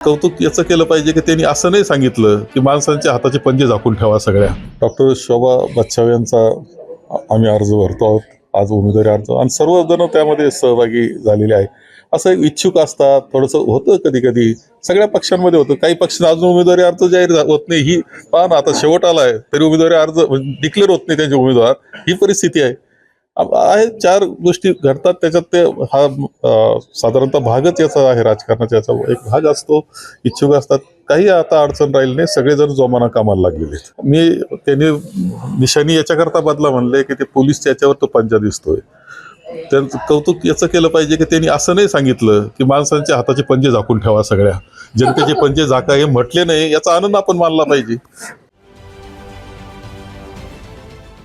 कौतुक याचं केलं पाहिजे की त्यांनी असं नाही सांगितलं की माणसांच्या हाताचे पंजे झाकून ठेवा सगळ्या. डॉक्टर शोभा बच्छाव यांचा आम्ही अर्ज भरतो आहोत. आज उमेदवारी अर्ज आणि सर्वजण त्यामध्ये सहभागी झालेले आहे असं एक इच्छुक असतात थोडंसं होतं कधी कधी सगळ्या पक्षांमध्ये होतं. काही पक्ष अजून उमेदवारी अर्ज जाहीर होत नाही. ही पहा ना आता शेवट आला आहे तरी उमेदवारी अर्ज म्हणजे डिक्लेअर होत नाही त्यांचे उमेदवार. ही परिस्थिती आहे. आहेत चार गोष्टी घडतात. त्याच्यात ते हा साधारणतः भागच याचा आहे राजकारणाचा. याचा एक भाग असतो इच्छुक असतात. काही आता अडचण राहील नाही. सगळेजण जोमाना कामाला लागलेले मी त्यांनी निशाणी याच्याकरता बदला म्हणले की ते पोलीस त्याच्यावर तो पंजा दिसतोय. त्यांचं कौतुक याचं केलं पाहिजे की त्यांनी असं नाही सांगितलं की माणसांच्या हाताचे पंजे झाकून ठेवा सगळ्या. जनतेचे पंजे झाका हे म्हटले नाही याचा आनंद आपण मानला पाहिजे.